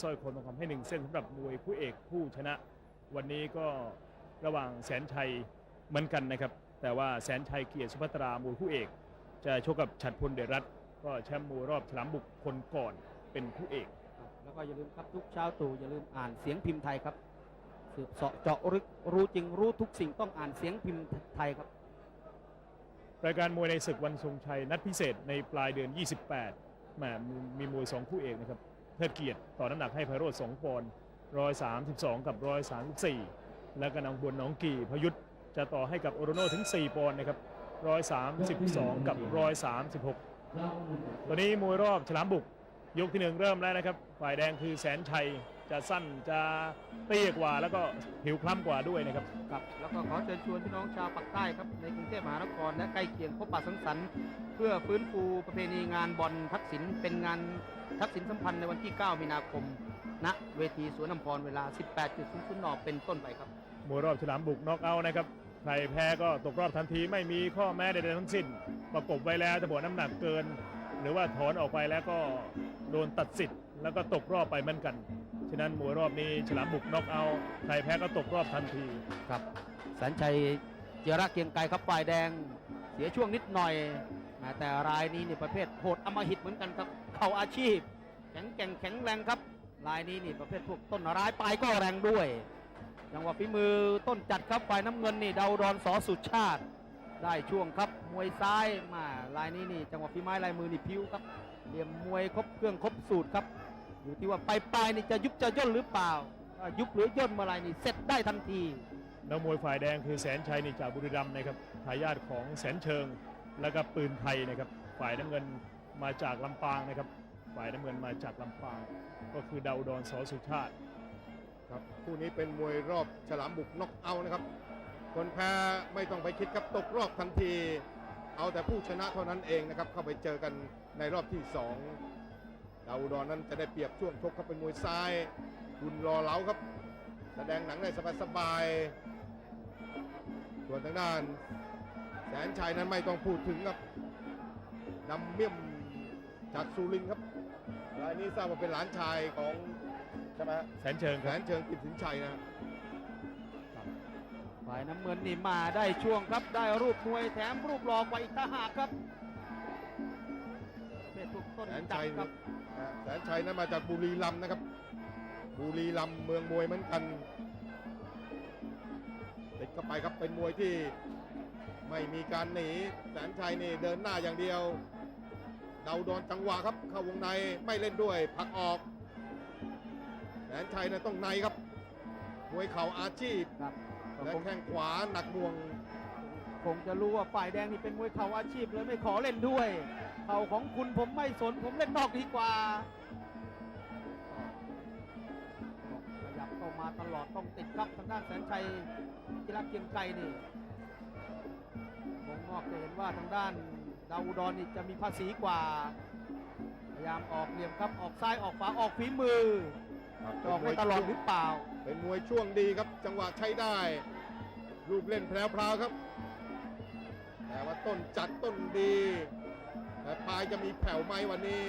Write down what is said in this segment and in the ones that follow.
สร้อยคอทองคำให้หนึ่งเส้นสำหรับมวยคู่เอกผู้ชนะ วันนี้ก็ระหว่างแสนชัยเหมือนกันนะครับ แต่ว่าแสนชัยเกียรติสุภัตรามวยคู่เอก จะชกกับฉัดพลเดชรัตน์ก็แชมป์มวยรอบฉลามบุกคนก่อนเป็นคู่เอก ครับแล้วก็อย่าลืมครับทุกเช้าตรู่อย่าลืมอ่านเสียงพิมพ์ไทยครับสืบเสาะเจาะลึกรู้จริงรู้ทุกสิ่งต้องอ่านเสียงพิมพ์ไทยครับ รายการมวยในศึกวันทรงชัยนัดพิเศษในปลายเดือน 28แหมมีมีมวย2คู่เอกนะครับ เทิดเกียรติต่อน้ำหนักให้ไพโรธสงปอนด์132กับร้อยสามสิบสี่และก็นางบวนน้องกี่พยุทธจะต่อให้กับโอโรโนถึง 4 ปอนด์นะครับร้อยสามสิบสองกับร้อยสามสิบหกตอนนี้มวยรอบฉลามบุก ยกที่หนึ่งเริ่มแล้วนะครับ ฝ่ายแดงคือแสนชัย จะสั้นจะเตี้ยกว่าแล้วก็ผิวคล้ำกว่าด้วยนะครับ ครับแล้วก็ขอเชิญชวนพี่น้องชาวปากใต้ครับในกรุงเทพมหานครและใกล้เคียงพบปะสังสรรค์เพื่อฟื้นฟูประเพณีงานบอลทักษิณเป็นงานทักษิณสัมพันธ์ในวันที่ 9 มีนาคม ณ เวทีสวนน้ำพรเวลา 18.00นเป็นต้นไปครับมวยรอบฉลามบุกน็อกเอาท์นะครับใครแพ้ก็ตกรอบทันทีไม่มีข้อแม้ใดๆทั้งสิ้น ประกบไว้แล้วจะบอกน้ำหนักเกิน หรือว่าถอนออกไปแล้วก็โดนตัดสิทธิ์แล้วก็ตกรอบไปเหมือนกัน ฉะนั้นมวยรอบนี้ฉลามบุกน็อกเอาท์ใครแพ้ก็ตกรอบทันที ครับแสนชัยเจยระเกรียงไกรครับฝ่ายแดงเสียช่วงนิดหน่อยแม้แต่รายนี้นี่ประเภทโหดอำมหิตเหมือนกันครับ เข่าอาชีพ แข็งแกร่งแข็งแรงครับ รายนี้นี่ประเภทพวกต้นร้ายปลายก็แรงด้วยจังหวะฝีมือต้นจัดครับฝ่ายน้ำเงินนี่เดาดอนสอสุดชาติ ได้ช่วงครับมวยซ้ายมารายนี้นี่จังหวะฝีไม้ลายมือนี่พิ้วครับเหลี่ยมมวยครบเครื่องครบสูตรครับ อยู่ที่ว่าปลายปลายๆนี่จะยุบจะย่นหรือเปล่าถ้ายุบหรือย่นเมื่อไหรนี่เสร็จได้ทันทีนักมวยฝ่ายแดงคือแสนชัยนี่จากบุรีรัมย์นะครับทายาทของแสนเชิง แล้วก็ปืนไทยนะครับ ฝ่ายน้ำเงินมาจากลำปางนะครับ ฝ่ายน้ำเงินมาจากลำปาง ก็คือดาวดอนสอสุชาติ ครับคู่นี้เป็นมวยรอบฉลามบุกน็อกเอาท์นะครับ คนแพ้ไม่ต้องไปคิดครับตกรอบทันที เอาแต่ผู้ชนะเท่านั้นเองนะครับ เข้าไปเจอกันในรอบที่สอง ดาวอุดรนั้นจะได้เปรียบช่วงชกครับเป็นมวยซ้าย คุณรอเล้าครับ แสดงหนังได้สบายๆส่วนทางด้าน แสนชัยนั้นไม่ต้องพูดถึงครับนำเมี่ยมจากสุรินทร์ครับรายนี้ทราบว่าเป็นหลานชายของใช่ไหมฮะแสนเชิงแสครับนเชิงกิตสินชัยนะ ฝ่ายน้ำเงินนี่มาได้ช่วงครับ ได้รูปมวยแถมรูปหล่อกว่าอีกทหากครับเป็นทุกต้นแสนจัชัดยครับนะ แสนชัยนั้นมาจากบุรีรัมย์นะครับ บุรีรัมย์เมืองมวยเหมือนกันติดเข้าไปครับเป็นมวยที่ไม่มีการหนีแสนชัยนี่เดินหน้าอย่างเดียวเดาโดนจังหวะครับ เข้าวงในไม่เล่นด้วยผลักออกแสนชัยนะต้องในครับมวยเข่าอาชีพครับก็และคงแข้งขวาหนักหน่วง คงจะรู้ว่าฝ่ายแดงนี่เป็นมวยเข่าอาชีพเลยไม่ขอเล่นด้วย เข่าของคุณผมไม่สนผมเล่นนอกดีกว่าขยับเข้ามาตลอดต้องติดครับทางด้านแสนชัยจิรักเกียงไกรนี่วงนอกจะเห็นว่าทางด้านดาวอุดรนี่จะมีภาษีกว่า พยายามออกเหลี่ยมครับออกซ้ายออกขวาออกฝีมือจะออกได้ตลอดหรือเปล่า เป็นมวยช่วงดีครับ จังหวะใช้ได้ รูปเล่นแพรวๆครับ แต่ว่าต้นจัดต้นดีแต่ปลาย จะมีแผ่วไหมวันนี้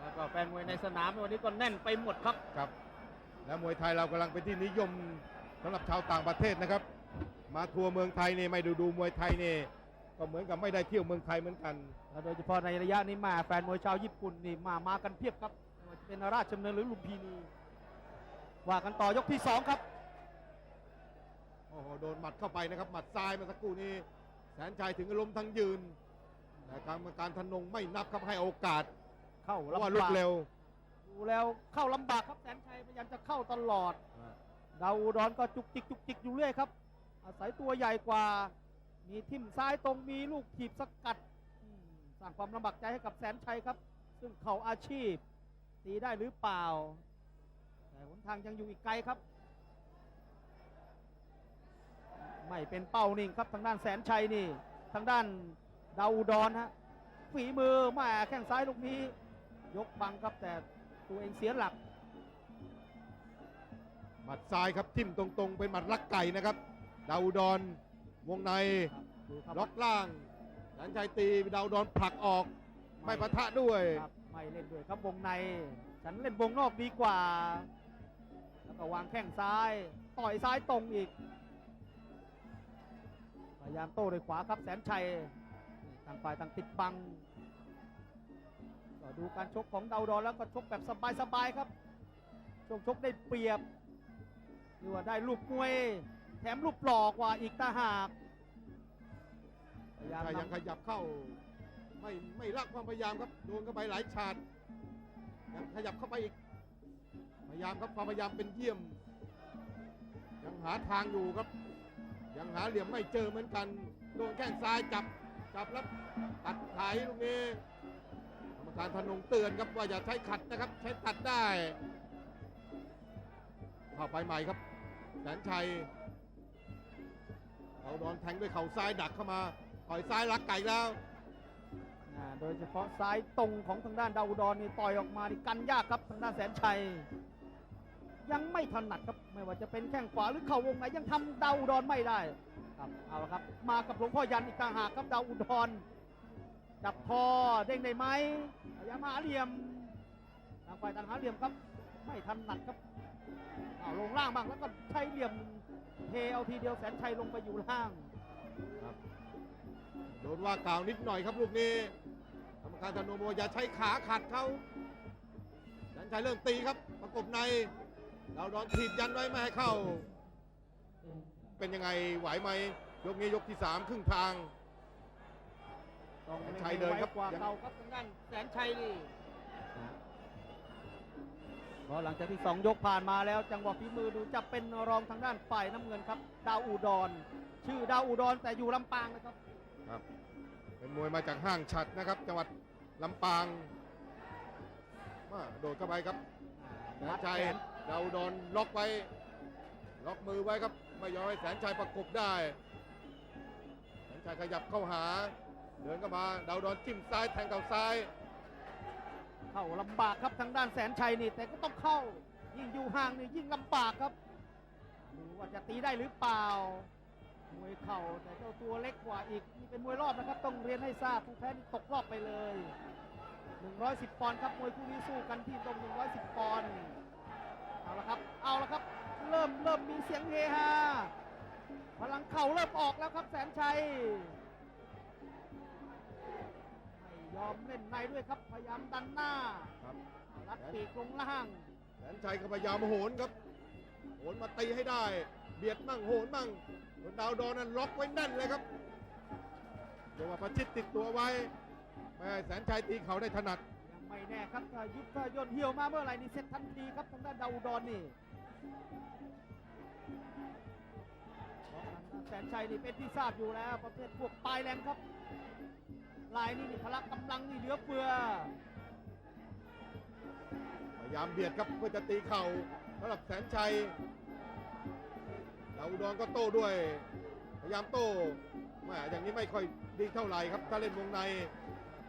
แล้วก็แฟนมวยในสนามวันนี้ก็แน่นไปหมดครับ ครับ และมวยไทยเรากำลังเป็นที่นิยมสำหรับชาวต่างประเทศนะครับ มาทัวร์เมืองไทยนี่ไม่ดูดูมวยไทยนี่ก็เหมือนกับไม่ได้เที่ยวเมืองไทยเหมือนกัน แล้วโดยเฉพาะในระยะนี้มาแฟนมวยชาวญี่ปุ่นนี่มามากันเพียบครับไม่ว่าจะเป็นราชดำเนินหรือลุมพินีว่ากันต่อยกที่สองครับ โอ้โห โดนหมัดเข้าไปนะครับ หมัดซ้ายเมาสักครู่นี้แสนชัยถึงกับล้มทั้งยืน แต่กรรมการธนงไม่นับครับให้โอกาสเข้าเพราะว่าลำลุกบากเร็วดูแล้วเข้าลำบากครับแสนชัยพยายามจะเข้าตลอด ดาวอุดรก็จุกจิกจุกจิกอยู่เรื่อยครับอาศัยตัวใหญ่กว่า มีทิ่มซ้ายตรงมีลูกถีบสกัดอืมสร้างความลำบากใจให้กับแสนชัยครับ ซึ่งเขาอาชีพตีได้หรือเปล่า แต่หนทางยังอยู่อีกไกลครับ ไม่เป็นเป้านิ่งครับทางด้านแสนชัยนี่ ทางด้านดาวอุดรฮะฝีมือแมาแข้งซ้ายลูกนี้ ยกบังครับแต่ตัวเองเสียหลัก หมัดซ้ายครับทิ่มตรงๆ เป็นหมัดลักไก่นะครับ ดาวอุดรวงในดูครับล็อกล่างแสนชัยตีดาวอุดรผลักออก ไม่ปะทะด้วยครับไม่ไม่เล่นด้วยครับวงใน ฉันเล่นวงนอกดีกว่า แล้วก็วางแข้งซ้าย ต่อยซ้ายตรงอีกพ ยายามโต้ด้วยขวาครับแสนชัยต่างฝ่ายต่างติดบังก็ดูการชกของเดาดอนแล้วก็ชกแบบสบายๆครับชกชกได้เปรียบหรือว่าได้ลูกมวย แถมรูปหล่อกว่าอีกตาหากพยายามถ้ายังนำขยับเข้า ไม่ไม่รักความพยายามครับโดนเข้าไปหลายฉาดยังขยับเข้าไปอีกพยายามครับความพยายามเป็นเยี่ยม ยังหาทางอยู่ครับ ยังหาเหลี่ยมไม่เจอเหมือนกัน โดนแข้งซ้ายจับ จับแล้วตัดไถลูกนี้กรรมการธนงเตือนครับว่าอย่าใช้ขัดนะครับ ใช้ตัดได้เข้าไปใหม่ครับแสนชัยเอาดอนแทงด้วยเข่าซ้ายดักเข้ามาต่อยซ้ายลักไก่แล้วอ่าโดยเฉพาะซ้ายตรงของทางด้านดาวอุดรนี่ต่อยออกมานี่กันยากครับทางด้านแสนชัย ยังไม่ถนัดครับ ไม่ว่าจะเป็นแข้งขวาหรือเข่าวงไหนยังทำดาวอุดรไม่ได้ ครับเอาละครับ มากับหลวงพ่อยันอีกต่างหากครับดาวอุดรจับคอเด้งได้ไหมพยายามหาเหลี่ยมทางฝ่ายต่างหาเหลี่ยมครับ ไม่ถนัดครับเอาลงล่างบ้างแล้วก็ใช้เหลี่ยมเทเอาทีเดียวแสนชัยลงไปอยู่ล่างครับโดนว่ากล่าวนิดหน่อยครับลูกนี้กรรมการธนงบอกว่อย่าใช้ขาขัดเขาแสนชัยเริ่มตีครับประกบใน เราดอนถีบยันไว้ไม่ให้เข้า เป็นยังไงไหวไหมยกนี้ยกที่สามครึ่งทาง ต้องแสนชัยเดินครับไวกว่ายังเก่าครับทางด้านแสนชัยนี่เพราะหลังจากที่สองยกผ่านมาแล้วจังหวะฝีมือดูจะเป็นรองทางด้านฝ่ายน้ำเงินครับ ดาวอุดร ชื่อดาวอุดรแต่อยู่ลำปางนะครับ เป็นมวยมาจากห้างฉัดนะครับ จังหวัดลำปางมาโดดเข้าไปครับแสนชัย ดาวดอนล็อกไว้ ล็อกมือไว้ครับ ไม่ยอมให้แสนชัยประกบได้ แสนชัยขยับเข้าหา เดินเข้ามา ดาวดอนจิ้มซ้ายแทงเข่าซ้าย เข้าลำบากครับทางด้านแสนชัยนี่แต่ก็ต้องเข้า ยิ่งอยู่ห่างนี่ยิ่งลำบากครับดูว่าจะตีได้หรือเปล่า มวยเข่าแต่เจ้าตัวเล็กกว่าอีกนี่เป็นมวยรอบนะครับ ต้องเรียนให้ทราบผู้แพ้นี่ตกรอบไปเลย 110 ปอนด์ครับมวยคู่นี้สู้กันที่ตรง 110 ปอนด์ เอาละครับ เอาละครับ เริ่มเริ่มมีเสียงเฮฮา พลังเข่าเริ่มออกแล้วครับแสนชัย ไม่ยอมเล่นในด้วยครับ พยายามดันหน้า ครับรัดปีกลงล่าง แสนชัยก็พยายามโหนครับ โหนมาตีให้ได้ เบียดมั่งโหนมั่งส่วนดาวดอนนั้นล็อกไว้แน่นเลยครับเรียกว่าประชิดติดตัวไว้ไม่ให้แสนชัยตีเขาได้ถนัดยัง ไม่แน่ครับยุบถ้าย่นเหี่ยวมาเมื่อไหร่นี่เสร็จทันทีครับทางด้านดาวดรนี่เพราะทางด้านแสนชัยนี่เป็นที่ทราบอยู่แล้ว ประเภทพวกปลายแรงครับลายนี่นี่พละกำลังนี่เหลือเฟือพยายามเบียดครับเพื่อจะตีเข่าสำหรับแสนชัยดาวดอุดรก็โต้ด้วย พยายามโต้แหม่อย่างนี้ไม่ค่อยดีเท่าไหร่ครับถ้าเล่นวงใน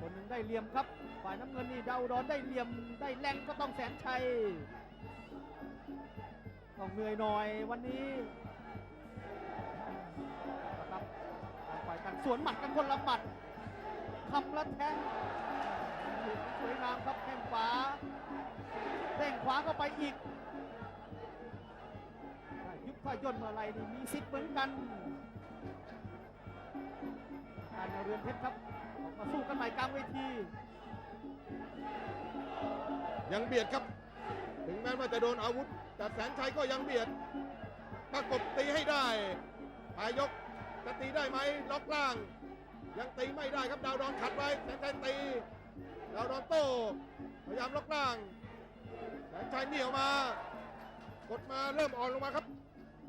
คนหนึ่งได้เหลี่ยมครับ ฝ่ายน้ำเงินนี่ดาวอุดรได้เหลี่ยมได้แรงก็ต้องแสนชัยต้องเหนื่อยหน่อยวันนี้นะครับฝ่ายต่างสวนหมัดกันคนละหมัดคำละแทงสวยงามครับแข้งขวาเด้งขวาเข้าไปอีกยุบถ้าย่นเมื่อไรนี่มีสิทธิ์เหมือนกันการเรือนเพชรครับ มาสู้กันใหม่กลางเวที ยังเบียดครับ ถึงแม้ว่าจะโดนอาวุธ แต่แสนชัยก็ยังเบียดประกบตีให้ได้ปลายยกจะตีได้ไหมล็อกล่าง ยังตีไม่ได้ครับดาวดอนขัดไว้แสนชัยตี ดาวดอนโต้พยายามล็อกล่าง แสนชัยเหนียวมากดมาเริ่มอ่อนลงมาครับ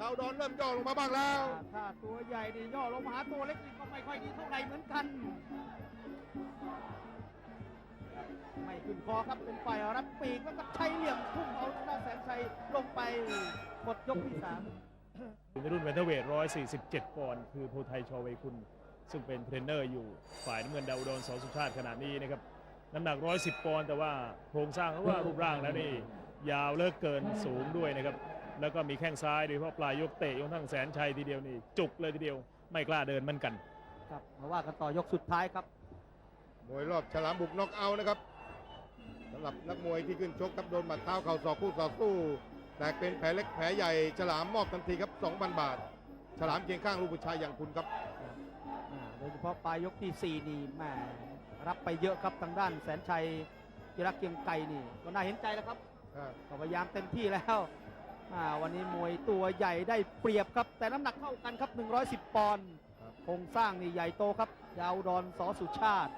ดาวดอนเริ่มย่อลงมาบ้างแล้ว ถ้าตัวใหญ่นี่ย่อลงมาหาตัวเล็กนี่ก็ไม่ค่อยดีเท่าไหร่เหมือนกัน ไม่ขึ้นคอครับเป็นฝ่ายรับปีกแล้วก็ใช้เหลี่ยมทุ่มเอาทางด้านแสนชัยลงไปหมดยกที่สามในรุ่นเวนเทอร์เวท147ปอนด์คือโพไทยชอเวคุณ ซึ่งเป็นเทรนเนอร์อยู่ฝ่ายน้ำเงินดาวอุดรสอสุชาติขนาดนี้นะครับน้ำหนัก 110 ปอนด์แต่ว่าโครงสร้างเขาว่ารูปร่างแล้วนี่ยาวเลิกเกินสูงด้วยนะครับ แล้วก็มีแข้งซ้ายโดยเฉพาะปลายยกเตะยกทั้งแสนชัยทีเดียวนี่จุกเลยทีเดียวไม่กล้าเดินเหมือนกัน ครับมาว่ากันต่อยกสุดท้ายครับ มวยรอบฉลามบุกน็อกเอาท์นะครับำหรับนักมวยที่ขึ้นชกครับโดนหมัดเท้าเข่าศอกคู่ต่อสู้แตกเป็นแผลเล็กแผลใหญ่ฉลามมอบทันทีครับ 2,000 บาท ฉลามเคียงข้างลูกผู้ชายอย่างคุณครับอ่าโดยเฉพาะปลายยกที่ 4 นี่แหมรับไปเยอะครับทางด้านแสนชัยจิรักเกรียงไกรนี่ก็น่าเห็นใจแล้วครับก็พยายามเต็มที่แล้วอ่าวันนี้มวยตัวใหญ่ได้เปรียบครับ แต่น้ำหนักเท่ากันครับ 110 ปอนด์ครับโครงสร้างนี่ใหญ่โตครับ ยาวดอนสอสุชาติ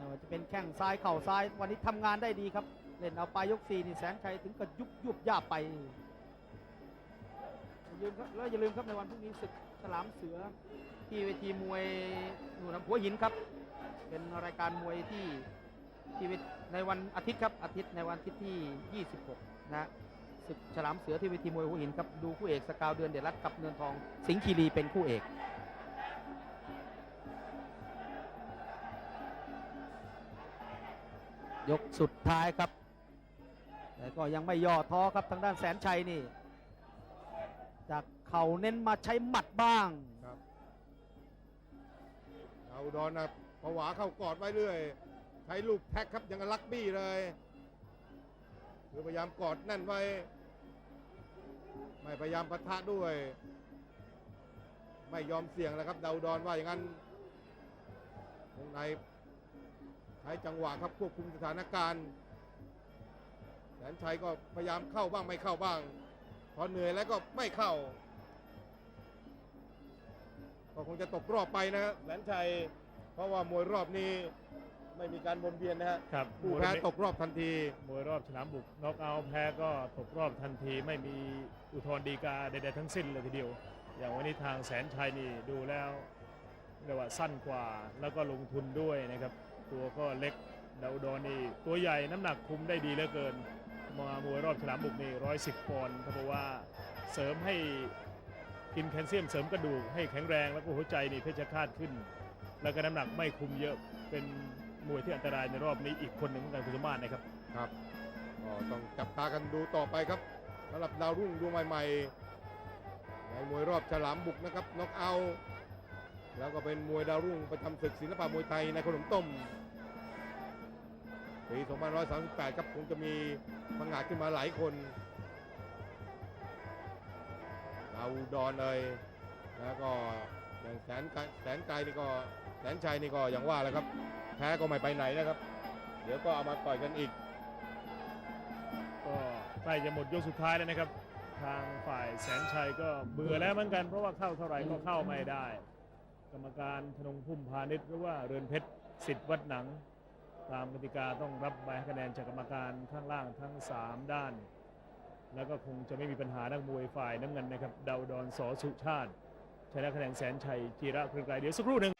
ไม่ว่าจะเป็นแข้งซ้ายเข่าซ้าย วันนี้ทำงานได้ดีครับ เล่นเอาปลายยก4นี่แสนชัยถึงกับยุบยุบย่าไปอย่าลืมครับแล้วอย่าลืมครับในวันพรุ่งนี้ศึกฉลามเสือที่เวทีมวยหนูนำหัวหินครับ เป็นรายการมวยที่ที่ในวันอาทิตย์ครับอาทิตย์ในวันอาทิตย์ที่ 26 นะศึกฉลามเสือที่เวทีมวยหัวหินครับดูคู่เอกสกาวเดือนเดชรัตกับเนินทอง สิงห์คีรีเป็นคู่เอก ยกสุดท้ายครับ แต่ก็ยังไม่ย่อท้อครับทางด้านแสนชัยนี่ จากเข่าเน้นมาใช้หมัดบ้างเอาดอนนะผวาเข้ากอดไว้เรื่อย ใช้ลูกแท็กครับยังกับลักบี้เลยคือพยายามกอดแน่นไว้ ไม่พยายามปะทะด้วย ไม่ยอมเสี่ยงแล้วครับเดาดอนว่าอย่างนั้นวงใน ใช้จังหวะครับควบคุมสถานการณ์แสนชัยก็พยายามเข้าบ้างไม่เข้าบ้าง พอเหนื่อยแล้วก็ไม่เข้า ก็คงจะตกรอบไปนะฮะแสนชัย เพราะว่ามวยรอบนี้ไม่มีการวนเวียนนะฮะครับผู้แพ้ตกรอบทันที มวยรอบฉลามบุกน็อกเอาท์แพ้ก็ตกรอบทันทีไม่มีอุทธรณ์ฎีกาใดๆทั้งสิ้นเลยทีเดียว อย่างวันนี้ทางแสนชัยนี่ดูแล้วเรียกว่าสั้นกว่าแล้วก็ลงทุนด้วยนะครับ ตัวก็เล็กดาวดอนนี่ตัวใหญ่น้ำหนักคุมได้ดีเหลือเกิน มามวยรอบฉลามบุกนี่ร้อยสิบปอนด์เขาบอกว่าเสริมให้กินแคลเซียมเสริมกระดูกให้แข็งแรงแล้วก็หัวใจนี่เพชฌฆาตขึ้น แล้วก็น้ำหนักไม่คุมเยอะเป็นมวยที่อันตรายในรอบนี้อีกคนหนึ่งเหมือนกันคุณสมาตรนะครับครับก็ต้องจับตากันดูต่อไปครับสำหรับดาวรุ่งดวงใหม่ๆในมวยรอบฉลามบุกนะครับน็อกเอาท์ แล้วก็เป็นมวยดาวรุ่งประจำศึกศิลปะมวยไทยในขนมต้มปี2538 ครับคงจะมีพังงาขึ้นมาหลายคนดาวดอนเลยแล้วก็อย่างแสนไกแสนไกลนี่ก็แสนชัยนี่ก็อย่างว่าแหล้วครับ แพ้ก็ไม่ไปไหนนะครับ เดี๋ยวก็เอามาต่อยกันอีก ก็ใกล้จะหมดยกสุดท้ายแล้วนะครับ ทางฝ่ายแสนชัยก็เบื่อแล้วเหมือนกันเพราะว่าเข้าเท่าไหร่ก็เข้าไม่ได้ กรรมการธนงพุ่มพาณิชย์หรือว่าเรือนเพชรสิทธิ์วัดหนัง ตามกติกาต้องรับใบให้คะแนนจากกรรมการข้างล่างทั้ง 3 ด้าน แล้วก็คงจะไม่มีปัญหานักมวยฝ่ายน้ำเงินนะครับดาวดอนสอสุชาติชนะคะแนนแสนชัยจีระเกรียงไกรเดี๋ยวสักครู่หนึ่ง